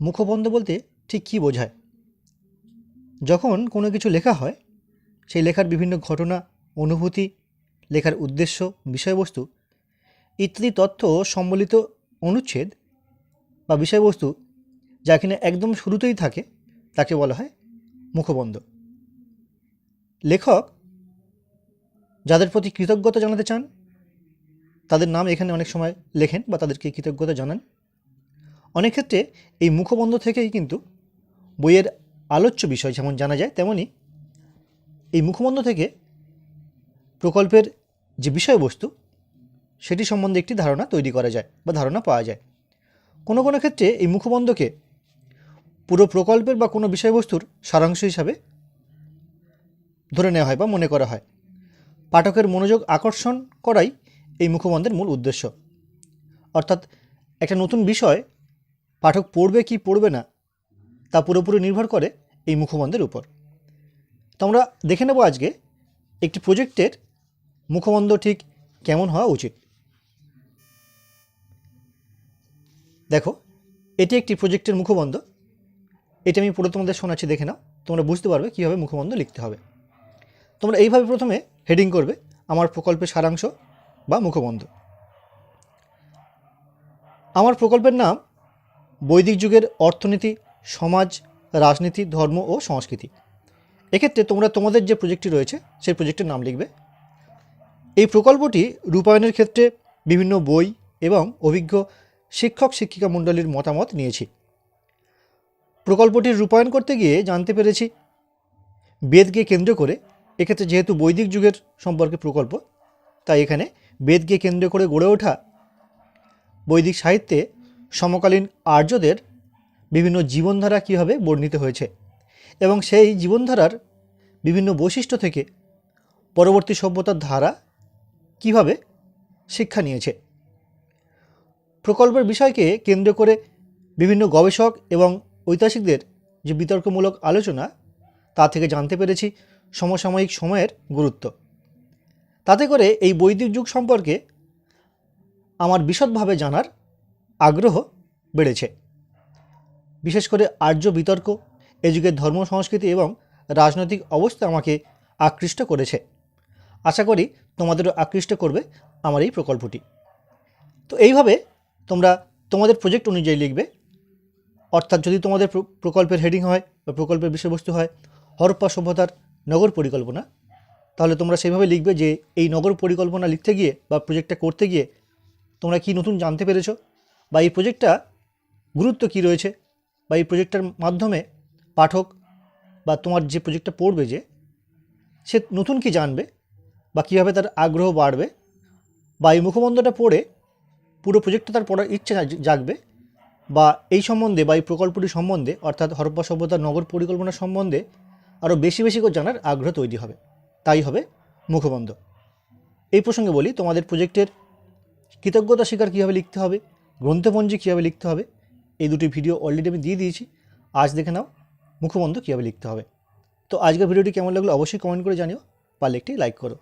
মুখবন্ধ বলতে ঠিক কী বোঝায়? যখন কোনো কিছু লেখা হয়, সেই লেখার বিভিন্ন ঘটনা, অনুভূতি, লেখার উদ্দেশ্য, বিষয়বস্তু, ইত্যাদি তথ্য সম্বলিত অনুচ্ছেদ বা বিষয়বস্তু যা কিনা একদম শুরুতেই থাকে, তাকে বলা হয় মুখবন্ধ। লেখক যাদের প্রতি কৃতজ্ঞতা জানাতে চান, তাদের নাম এখানে অনেক সময় লেখেন বা তাদেরকে কৃতজ্ঞতা জানান। অনেক ক্ষেত্রে এই মুখবন্ধ থেকেই কিন্তু বইয়ের আলোচ্য বিষয় যেমন জানা যায় তেমনই এই মুখবন্ধ থেকে প্রকল্পের যে বিষয়বস্তু, সেটি সম্বন্ধে একটি ধারণা তৈরি করা যায় বা ধারণা পাওয়া যায়। কোনো কোনো ক্ষেত্রে এই মুখবন্ধকে পুরো প্রকল্পের বা কোনো বিষয়বস্তুর সারাংশ হিসাবে ধরে নেওয়া হয় বা মনে করা হয়। পাঠকের মনোযোগ আকর্ষণ করাই এই মুখবন্ধের মূল উদ্দেশ্য। অর্থাৎ একটা নতুন বিষয় পাঠক পড়বে কি পড়বে না, তা পুরোপুরি নির্ভর করে এই মুখবন্ধের উপর। তো আমরা দেখে নেব আজকে একটি প্রজেক্টের মুখবন্ধ ঠিক কেমন হওয়া উচিত। দেখো, এটি একটি প্রজেক্টের মুখবন্ধ। এটি আমি পুরো তোমাদের শোনাচ্ছি, দেখে নাও। তোমরা বুঝতে পারবে কীভাবে মুখবন্ধ লিখতে হবে। তোমরা এইভাবে প্রথমে হেডিং করবে আমার প্রকল্পের সারাংশ বা মুখবন্ধ। আমার প্রকল্পের নাম বৈদিক যুগের অর্থনীতি, সমাজ, রাজনীতি, ধর্ম ও সংস্কৃতি। এক্ষেত্রে তোমরা তোমাদের যে প্রজেক্টটি রয়েছে, সেই প্রজেক্টের নাম লিখবে। এই প্রকল্পটি রূপায়ণের ক্ষেত্রে বিভিন্ন বই এবং অভিজ্ঞ শিক্ষক, শিক্ষিকা মণ্ডলীর মতামত নিয়েছি। প্রকল্পটির রূপায়ণ করতে গিয়ে জানতে পেরেছি, বেদকে কেন্দ্র করে এক্ষেত্রে যেহেতু বৈদিক যুগের সম্পর্কে প্রকল্প, তাই এখানে বেদকে কেন্দ্র করে গড়ে ওঠা বৈদিক সাহিত্যে সমকালীন আর্যদের বিভিন্ন জীবনধারা কীভাবে বর্ণিত হয়েছে এবং সেই জীবনধারার বিভিন্ন বৈশিষ্ট্য থেকে পরবর্তী সভ্যতার ধারা কীভাবে শিক্ষা নিয়েছে। প্রকল্পের বিষয়কে কেন্দ্র করে বিভিন্ন গবেষক এবং ঐতিহাসিকদের যে বিতর্কমূলক আলোচনা, তা থেকে জানতে পেরেছি সমসাময়িক সময়ের গুরুত্ব। তাতে করে এই বৈদিক যুগ সম্পর্কে আমার বিশদভাবে জানার আগ্রহ বেড়েছে। বিশেষ করে আর্য বিতর্ক, এ যুগের ধর্ম, সংস্কৃতি এবং রাজনৈতিক অবস্থা আমাকে আকৃষ্ট করেছে। আশা করি তোমাদেরও আকৃষ্ট করবে আমার এই প্রকল্পটি। তো এইভাবে তোমরা তোমাদের প্রজেক্ট অনুযায়ী লিখবে। অর্থাৎ যদি তোমাদের প্রকল্পের হেডিং হয় বা প্রকল্পের বিষয়বস্তু হয়, হরপ্পা সভ্যতার নগর পরিকল্পনা, তাহলে তোমরা সেইভাবে লিখবে যে এই নগর পরিকল্পনা লিখতে গিয়ে বা প্রজেক্টটা করতে গিয়ে তোমরা কি নতুন জানতে পেরেছ? বা এই প্রজেক্টটা গুরুত্ব কী রয়েছে? বা এই প্রজেক্টটার মাধ্যমে পাঠক বা তোমার যে প্রজেক্টটা পড়বে যে, সে নতুন কি জানবে? বা কীভাবে তার আগ্রহ বাড়বে? বা এই মুখবন্ধটা পড়ে পুরো প্রজেক্টটা তার পড়ার ইচ্ছে জাগবে? বা এই সম্বন্ধে বা এই প্রকল্পটি সম্বন্ধে, অর্থাৎ হরপ্পা সভ্যতার নগর পরিকল্পনা সম্বন্ধে আরও বেশি বেশি করে জানার আগ্রহ তৈরি হবে। তাই হবে মুখবন্ধ। এই প্রসঙ্গে বলি, তোমাদের প্রজেক্টের কৃতজ্ঞতা স্বীকার কীভাবে লিখতে হবে? গ্রন্থপঞ্জি কীভাবে লিখতে হবে, এই দুটি ভিডিও অলরেডি আমি দিয়ে দিয়েছি। আজ দেখে নাও মুখবন্ধ কীভাবে লিখতে হবে। তো আজকের ভিডিওটি কেমন লাগল অবশ্যই কমেন্ট করে জানিও, পারলে একটি লাইক করো।